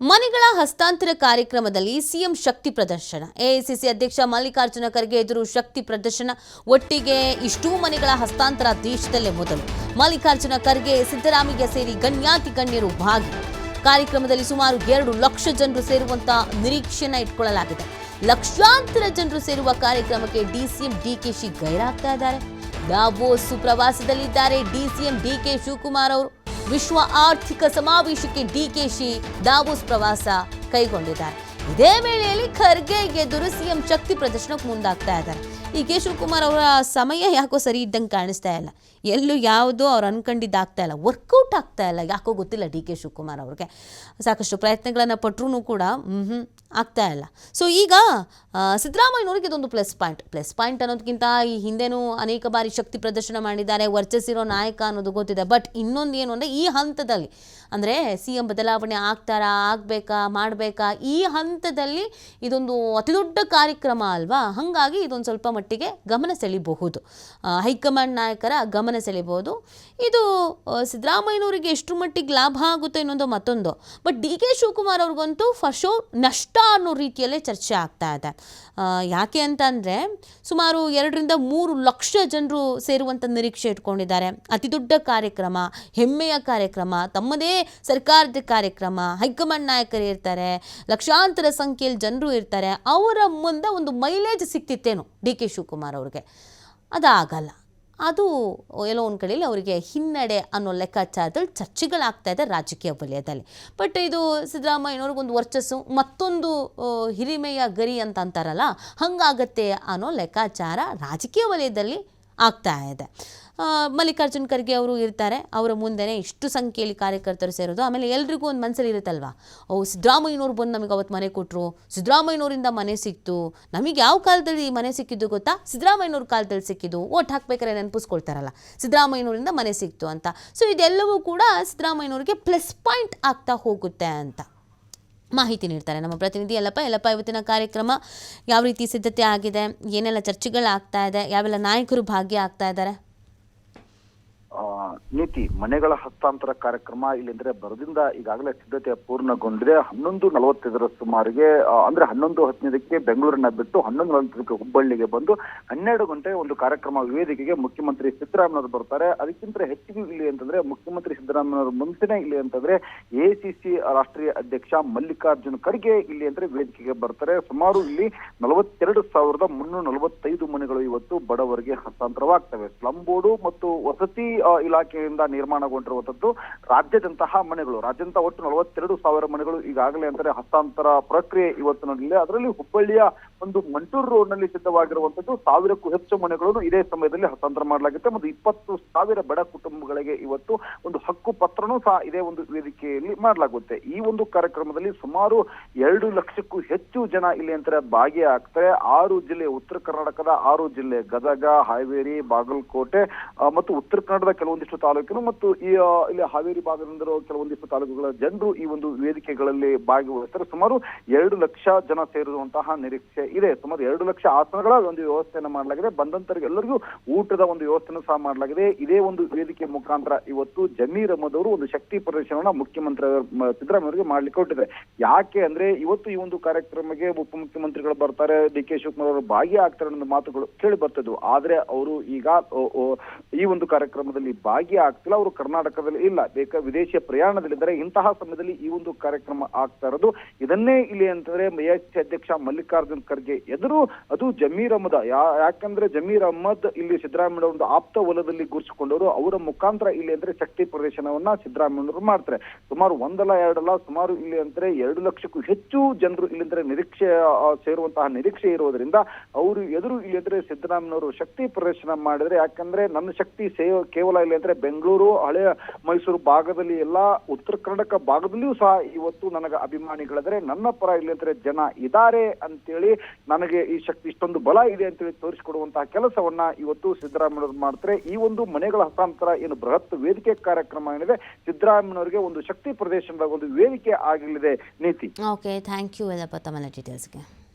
ಮನೆಗಳ ಹಸ್ತಾಂತರ ಕಾರ್ಯಕ್ರಮದಲ್ಲಿ ಸಿಎಂ ಶಕ್ತಿ ಪ್ರದರ್ಶನ. ಎಐಸಿಸಿ ಅಧ್ಯಕ್ಷ ಮಲ್ಲಿಕಾರ್ಜುನ ಖರ್ಗೆ ಎದುರು ಶಕ್ತಿ ಪ್ರದರ್ಶನ. ಒಟ್ಟಿಗೆ ಇಷ್ಟೂ ಮನೆಗಳ ಹಸ್ತಾಂತರ ದೇಶದಲ್ಲೇ ಮೊದಲು. ಮಲ್ಲಿಕಾರ್ಜುನ ಖರ್ಗೆ ಸಿದ್ದರಾಮಯ್ಯ ಸೇರಿ ಗಣ್ಯಾತಿ ಗಣ್ಯರು ಭಾಗಿ. ಕಾರ್ಯಕ್ರಮದಲ್ಲಿ ಸುಮಾರು ಎರಡು ಲಕ್ಷ ಜನರು ಸೇರುವಂತ ನಿರೀಕ್ಷೆನ ಇಟ್ಕೊಳ್ಳಲಾಗಿದೆ. ಲಕ್ಷಾಂತರ ಜನರು ಸೇರುವ ಕಾರ್ಯಕ್ರಮಕ್ಕೆ ಡಿಸಿಎಂ ಡಿಕೆಶಿ ಗೈರಾಗ್ತಾ ಇದ್ದಾರೆ. ದಾವೋಸ್ ಪ್ರವಾಸದಲ್ಲಿದ್ದಾರೆ ಡಿಸಿಎಂ ಡಿಕೆ ಶಿವಕುಮಾರ್ ಅವರು. ವಿಶ್ವ ಆರ್ಥಿಕ ಸಮಾವೇಶಕ್ಕೆ ಡಿಕೆಶಿ ದಾವೋಸ್ ಪ್ರವಾಸ ಕೈಗೊಂಡಿದ್ದಾರೆ. ಇದೇ ವೇಳೆಯಲ್ಲಿ ಖರ್ಗೆ ಎದುರು ಸಿಎಂ ಶಕ್ತಿ ಪ್ರದರ್ಶನಕ್ಕೆ ಮುಂದಾಗ್ತಾ ಇದ್ದಾರೆ. ಈ ಕೆ ಶಿವಕುಮಾರ್ ಅವರ ಸಮಯ ಯಾಕೋ ಸರಿ ಇದ್ದಂಗೆ ಕಾಣಿಸ್ತಾ ಇಲ್ಲ. ಎಲ್ಲೂ ಯಾವುದೋ ಅವ್ರು ಅನ್ಕೊಂಡಿದ್ದಾಗ್ತಾ ಇಲ್ಲ. ವರ್ಕೌಟ್ ಆಗ್ತಾ ಇಲ್ಲ. ಯಾಕೋ ಗೊತ್ತಿಲ್ಲ ಡಿ ಕೆ ಶಿವಕುಮಾರ್ ಅವ್ರಿಗೆ. ಸಾಕಷ್ಟು ಪ್ರಯತ್ನಗಳನ್ನು ಪಟ್ಟರೂ ಕೂಡ ಹ್ಞೂ ಆಗ್ತಾ ಇಲ್ಲ. ಸೊ ಈಗ ಸಿದ್ದರಾಮಯ್ಯನವ್ರಿಗೆ ಇದೊಂದು ಪ್ಲಸ್ ಪಾಯಿಂಟ್ ಪ್ಲಸ್ ಪಾಯಿಂಟ್ ಅನ್ನೋದಕ್ಕಿಂತ ಈ ಹಿಂದೆನೂ ಅನೇಕ ಬಾರಿ ಶಕ್ತಿ ಪ್ರದರ್ಶನ ಮಾಡಿದ್ದಾರೆ, ವರ್ಚಸ್ಸಿರೋ ನಾಯಕ ಅನ್ನೋದು ಗೊತ್ತಿದೆ. ಬಟ್ ಇನ್ನೊಂದು ಏನು ಅಂದರೆ, ಈ ಹಂತದಲ್ಲಿ, ಅಂದರೆ ಸಿ ಎಂ ಬದಲಾವಣೆ ಆಗ್ತಾರಾ, ಆಗಬೇಕಾ, ಮಾಡಬೇಕಾ, ಈ ಹಂತದಲ್ಲಿ ಇದೊಂದು ಅತಿದೊಡ್ಡ ಕಾರ್ಯಕ್ರಮ ಅಲ್ವಾ? ಹಾಗಾಗಿ ಇದೊಂದು ಸ್ವಲ್ಪ ಮಟ್ಟಿಗೆ ಗಮನ ಸೆಳಿಬಹುದು. ಹೈಕಮಾಂಡ್ ನಾಯಕರ ಗಮನ ಸೆಳಿಬಹುದು. ಇದು ಸಿದ್ದರಾಮಯ್ಯನವರಿಗೆ ಎಷ್ಟು ಮಟ್ಟಿಗೆ ಲಾಭ ಆಗುತ್ತೆ ಅನ್ನೋದು ಮತ್ತೊಂದು. ಬಟ್ ಡಿ ಕೆ ಶಿವಕುಮಾರ್ ಅವ್ರಿಗಂತೂ ಫರ್ ನಷ್ಟ ಅನ್ನೋ ರೀತಿಯಲ್ಲೇ ಚರ್ಚೆ ಆಗ್ತಾ ಇದೆ. ಯಾಕೆ ಅಂತ ಅಂದರೆ ಸುಮಾರು ಎರಡರಿಂದ ಮೂರು ಲಕ್ಷ ಜನರು ಸೇರುವಂಥ ನಿರೀಕ್ಷೆ ಇಟ್ಕೊಂಡಿದ್ದಾರೆ. ಅತಿ ದೊಡ್ಡ ಕಾರ್ಯಕ್ರಮ, ಹೆಮ್ಮೆಯ ಕಾರ್ಯಕ್ರಮ, ತಮ್ಮದೇ ಸರ್ಕಾರದ ಕಾರ್ಯಕ್ರಮ, ಹೈಕಮಾಂಡ್ ನಾಯಕರು ಇರ್ತಾರೆ, ಲಕ್ಷಾಂತರ ಸಂಖ್ಯೆಯಲ್ಲಿ ಜನರು ಇರ್ತಾರೆ. ಅವರ ಮುಂದೆ ಒಂದು ಮೈಲೇಜ್ ಸಿಕ್ತಿತ್ತೇನು ಡಿ ಕೆ ಶಿವಕುಮಾರ್ ಅವ್ರಿಗೆ. ಅದಾಗಲ್ಲ. ಅದು ಎಲ್ಲೋ ಒಂದು ಕಡೆಯಲ್ಲಿ ಅವರಿಗೆ ಹಿನ್ನಡೆ ಅನ್ನೋ ಲೆಕ್ಕಾಚಾರದಲ್ಲಿ ಚರ್ಚೆಗಳಾಗ್ತಾ ಇದೆ ರಾಜಕೀಯ ವಲಯದಲ್ಲಿ. ಬಟ್ ಇದು ಸಿದ್ದರಾಮಯ್ಯನವ್ರಿಗೊಂದು ವರ್ಚಸ್ಸು, ಮತ್ತೊಂದು ಹಿರಿಮೆಯ ಗರಿ ಅಂತ ಅಂತಾರಲ್ಲ, ಹಂಗಾಗತ್ತೆ ಅನ್ನೋ ಲೆಕ್ಕಾಚಾರ ರಾಜಕೀಯ ವಲಯದಲ್ಲಿ ಆಗ್ತಾ ಇದೆ. ಮಲ್ಲಿಕಾರ್ಜುನ್ ಖರ್ಗೆ ಅವರು ಇರ್ತಾರೆ. ಅವರ ಮುಂದೆನೇ ಇಷ್ಟು ಸಂಖ್ಯೆಯಲ್ಲಿ ಕಾರ್ಯಕರ್ತರು ಸೇರೋದು. ಆಮೇಲೆ ಎಲ್ರಿಗೂ ಒಂದು ಮನಸ್ಸಲ್ಲಿ ಇರುತ್ತಲ್ವಾ? ಓ, ಸಿದ್ದರಾಮಯ್ಯನವ್ರು ಬಂದು ನಮಗೆ ಅವತ್ತು ಮನೆ ಕೊಟ್ಟರು ಸಿದ್ದರಾಮಯ್ಯನವರಿಂದ ಮನೆ ಸಿಕ್ತು. ನಮಗೆ ಯಾವ ಕಾಲದಲ್ಲಿ ಮನೆ ಸಿಕ್ಕಿದ್ದು ಗೊತ್ತಾ? ಸಿದ್ದರಾಮಯ್ಯನವ್ರ ಕಾಲದಲ್ಲಿ ಸಿಕ್ಕಿದ್ದು. ಓಟ್ ಹಾಕ್ಬೇಕಾದ್ರೆ ನೆನಪಿಸ್ಕೊಳ್ತಾರಲ್ಲ. ಸಿದ್ದರಾಮಯ್ಯನವರಿಂದ ಮನೆ ಸಿಕ್ತು ಅಂತ. ಸೊ ಇದೆಲ್ಲವೂ ಕೂಡ ಸಿದ್ದರಾಮಯ್ಯನವ್ರಿಗೆ ಪ್ಲಸ್ ಪಾಯಿಂಟ್ ಆಗ್ತಾ ಹೋಗುತ್ತೆ ಅಂತ. ಮಾಹಿತಿ ನೀಡ್ತಾರೆ. ನಮ್ಮ ಪ್ರತಿನಿಧಿ ಯಲ್ಲಪ್ಪ ಯಲ್ಲಪ್ಪ ಇವತ್ತಿನ ಕಾರ್ಯಕ್ರಮ ಯಾವ ರೀತಿ ಸಿದ್ಧತೆ ಆಗಿದೆ? ಏನೆಲ್ಲ ಚರ್ಚೆಗಳಾಗ್ತಾ ಇದೆ? ಯಾವೆಲ್ಲ ನಾಯಕರು ಭಾಗ್ಯ ಆಗ್ತಾ ಇದ್ದಾರೆ? ನೀತಿ, ಮನೆಗಳ ಹಸ್ತಾಂತರ ಕಾರ್ಯಕ್ರಮ ಇಲ್ಲಿಂದ್ರೆ ಬರದಿಂದ ಈಗಾಗಲೇ ಸಿದ್ಧತೆ ಪೂರ್ಣಗೊಂಡಿದೆ. ಹನ್ನೊಂದು ನಲವತ್ತೈದರ ಸುಮಾರಿಗೆ ಅಂದ್ರೆ ಹನ್ನೊಂದು ಹದಿನೈದಕ್ಕೆ ಬೆಂಗಳೂರನ್ನ ಬಿಟ್ಟು ಹನ್ನೊಂದು ನಲವತ್ತೈದಕ್ಕೆ ಹುಬ್ಬಳ್ಳಿಗೆ ಬಂದು ಹನ್ನೆರಡು ಗಂಟೆ ಒಂದು ಕಾರ್ಯಕ್ರಮ ವೇದಿಕೆಗೆ ಮುಖ್ಯಮಂತ್ರಿ ಸಿದ್ದರಾಮಯ್ಯವರು ಬರ್ತಾರೆ. ಅದಕ್ಕಿಂತ ಹೆಚ್ಚಿಗೆ ಇಲ್ಲಿ ಅಂತಂದ್ರೆ ಮುಖ್ಯಮಂತ್ರಿ ಸಿದ್ದರಾಮಯ್ಯವರ ಮುಂಚೆನೆ ಇಲ್ಲಿ ಅಂತಂದ್ರೆ ಎಸಿಸಿ ರಾಷ್ಟ್ರೀಯ ಅಧ್ಯಕ್ಷ ಮಲ್ಲಿಕಾರ್ಜುನ್ ಖರ್ಗೆ ಇಲ್ಲಿ ಅಂದ್ರೆ ವೇದಿಕೆಗೆ ಬರ್ತಾರೆ. ಸುಮಾರು ಇಲ್ಲಿ ನಲವತ್ತೆರಡು ಸಾವಿರದ ಮುನ್ನೂರ ನಲವತ್ತೈದು ಮನೆಗಳು ಇವತ್ತು ಬಡವರಿಗೆ ಹಸ್ತಾಂತರವಾಗ್ತವೆ. ಸ್ಲಂ ಬೋರ್ಡು ಮತ್ತು ವಸತಿ ಇಲಾಖೆಯಿಂದ ನಿರ್ಮಾಣಗೊಂಡಿರುವಂತದ್ದು ರಾಜ್ಯದಂತಹ ಮನೆಗಳು. ರಾಜ್ಯದಂತಹ ಒಟ್ಟು ನಲವತ್ತೆರಡು ಸಾವಿರ ಮನೆಗಳು ಈಗಾಗಲೇ ಅಂತಾರೆ ಹಸ್ತಾಂತರ ಪ್ರಕ್ರಿಯೆ ಇವತ್ತು ನಡೆದಿದೆ. ಅದರಲ್ಲಿ ಹುಬ್ಬಳ್ಳಿಯ ಒಂದು ಮಂಟೂರು ರೋಡ್ನಲ್ಲಿ ಸಿದ್ಧವಾಗಿರುವಂತದ್ದು ಸಾವಿರಕ್ಕೂ ಹೆಚ್ಚು ಮನೆಗಳನ್ನು ಇದೇ ಸಮಯದಲ್ಲಿ ಹಸ್ತಾಂತರ ಮಾಡಲಾಗುತ್ತೆ. ಮತ್ತು ಇಪ್ಪತ್ತು ಸಾವಿರ ಬಡ ಕುಟುಂಬಗಳಿಗೆ ಇವತ್ತು ಒಂದು ಹಕ್ಕು ಪತ್ರನೂ ಸಹ ಇದೇ ಒಂದು ವೇದಿಕೆಯಲ್ಲಿ ಮಾಡಲಾಗುತ್ತೆ. ಈ ಒಂದು ಕಾರ್ಯಕ್ರಮದಲ್ಲಿ ಸುಮಾರು ಎರಡು ಲಕ್ಷಕ್ಕೂ ಹೆಚ್ಚು ಜನ ಇಲ್ಲಿ ಅಂತಾರೆ ಭಾಗಿಯಾಗ್ತಾರೆ. ಆರು ಜಿಲ್ಲೆ ಉತ್ತರ ಕರ್ನಾಟಕದ, ಆರು ಜಿಲ್ಲೆ ಗದಗ, ಹಾವೇರಿ, ಬಾಗಲಕೋಟೆ ಮತ್ತು ಉತ್ತರ ಕನ್ನಡದ ಕೆಲವೊಂದಿಷ್ಟು ತಾಲೂಕಿನ ಮತ್ತು ಈ ಇಲ್ಲಿ ಹಾವೇರಿ ಭಾಗದಿಂದ ಕೆಲವೊಂದಿಷ್ಟು ತಾಲೂಕುಗಳ ಜನರು ಈ ಒಂದು ವೇದಿಕೆಗಳಲ್ಲಿ ಭಾಗವಹಿಸ್ತಾರೆ. ಸುಮಾರು ಎರಡು ಲಕ್ಷ ಜನ ಸೇರಿರುವಂತಹ ನಿರೀಕ್ಷೆ ಇದೆ. ಸುಮಾರು ಎರಡು ಲಕ್ಷ ಆಸನಗಳ ಒಂದು ವ್ಯವಸ್ಥೆಯನ್ನು ಮಾಡಲಾಗಿದೆ. ಬಂದಂತರಿಗೆ ಎಲ್ಲರಿಗೂ ಊಟದ ಒಂದು ವ್ಯವಸ್ಥೆಯನ್ನು ಸಹ ಮಾಡಲಾಗಿದೆ. ಇದೇ ಒಂದು ವೇದಿಕೆ ಮುಖಾಂತರ ಇವತ್ತು ಜಮೀರ್ ಅಹಮದ್ ಅವರು ಒಂದು ಶಕ್ತಿ ಪ್ರದರ್ಶನವನ್ನ ಮುಖ್ಯಮಂತ್ರಿ ಸಿದ್ದರಾಮಯ್ಯ ಅವರಿಗೆ ಮಾಡ್ಲಿಕ್ಕೆ ಹೊರಟಿದ್ದಾರೆ. ಯಾಕೆ ಅಂದ್ರೆ ಇವತ್ತು ಈ ಒಂದು ಕಾರ್ಯಕ್ರಮಕ್ಕೆ ಉಪಮುಖ್ಯಮಂತ್ರಿಗಳು ಬರ್ತಾರೆ. ಡಿ ಕೆ ಶಿವಕುಮಾರ್ ಅವರು ಭಾಗಿಯಾಗ್ತಾರೆ ಅನ್ನೋ ಮಾತುಗಳು ಕೇಳಿ ಬರ್ತಿದ್ವು. ಆದ್ರೆ ಅವರು ಈಗ ಈ ಒಂದು ಕಾರ್ಯಕ್ರಮದಲ್ಲಿ ಭಾಗಿಯಾಗ್ತಿಲ್ಲ ಅವರು ಕರ್ನಾಟಕದಲ್ಲಿ ಇಲ್ಲ. ಬೇಕ ವಿದೇಶಿಯ ಪ್ರಯಾಣದಲ್ಲಿದ್ದಾರೆ ಇಂತಹ ಸಮಯದಲ್ಲಿ ಈ ಒಂದು ಕಾರ್ಯಕ್ರಮ ಆಗ್ತಾ ಇರೋದು. ಇದನ್ನೇ ಇಲ್ಲಿ ಅಂತಂದ್ರೆ ಎಚ್ ಅಧ್ಯಕ್ಷ ಮಲ್ಲಿಕಾರ್ಜುನ್ ಖರ್ಗೆ ಎದುರು ಅದು ಜಮೀರ್ ಅಹಮದ್. ಯಾಕಂದ್ರೆ ಜಮೀರ್ ಅಹಮದ್ ಇಲ್ಲಿ ಸಿದ್ದರಾಮಯ್ಯ ಒಂದು ಆಪ್ತ ವಲಯದಲ್ಲಿ ಗುರುಸಿಕೊಂಡವರು ಅವರ ಮುಖಾಂತರ ಇಲ್ಲಿ ಅಂದ್ರೆ ಶಕ್ತಿ ಪ್ರದರ್ಶನವನ್ನ ಸಿದ್ದರಾಮಯ್ಯವರು ಮಾಡ್ತಾರೆ. ಸುಮಾರು ಒಂದಲ್ಲ ಎರಡಲ್ಲ, ಸುಮಾರು ಇಲ್ಲಿ ಅಂದ್ರೆ ಎರಡು ಲಕ್ಷಕ್ಕೂ ಹೆಚ್ಚು ಜನರು ಇಲ್ಲಿ ಅಂದ್ರೆ ನಿರೀಕ್ಷೆ ಸೇರುವಂತಹ ನಿರೀಕ್ಷೆ ಇರುವುದರಿಂದ ಅವರು ಎದುರು ಇಲ್ಲಿ ಅಂದ್ರೆ ಸಿದ್ದರಾಮಯ್ಯನವರು ಶಕ್ತಿ ಪ್ರದರ್ಶನ ಮಾಡಿದ್ರೆ, ಯಾಕಂದ್ರೆ ನನ್ನ ಶಕ್ತಿ ಸೇ ಕೇವಲ ಇಲ್ಲಿ ಬೆಂಗಳೂರು ಹಳೆ ಮೈಸೂರು ಭಾಗದಲ್ಲಿ ಎಲ್ಲಾ ಉತ್ತರ ಕರ್ನಾಟಕ ಭಾಗದಲ್ಲಿಯೂ ಸಹ ಇವತ್ತು ನನಗೆ ಅಭಿಮಾನಿಗಳಿದ್ರೆ ನನ್ನ ಪರ ಇಲ್ಲಿ ಅಂದ್ರೆ ಜನ ಇದ್ದಾರೆ ಅಂತೇಳಿ ನನಗೆ ಈ ಶಕ್ತಿ ಇಷ್ಟೊಂದು ಬಲ ಇದೆ ಅಂತೇಳಿ ತೋರಿಸಿಕೊಡುವಂತಹ ಕೆಲಸವನ್ನ ಇವತ್ತು ಸಿದ್ದರಾಮಯ್ಯ ಮಾಡ್ತಾರೆ. ಈ ಒಂದು ಮನೆಗಳ ಹಸ್ತಾಂತರ ಏನು ಬೃಹತ್ ವೇದಿಕೆ ಕಾರ್ಯಕ್ರಮ ಏನಿದೆ, ಸಿದ್ದರಾಮಯ್ಯನವರಿಗೆ ಒಂದು ಶಕ್ತಿ ಪ್ರದೇಶದ ಒಂದು ವೇದಿಕೆ ಆಗಲಿದೆ. ನೀತಿ. ಓಕೆ ಥ್ಯಾಂಕ್ ಯು ಯಲ್ಲಪ್ಪ ತಮ್ಮ ಡೀಟೇಲ್ಸ್ಗೆ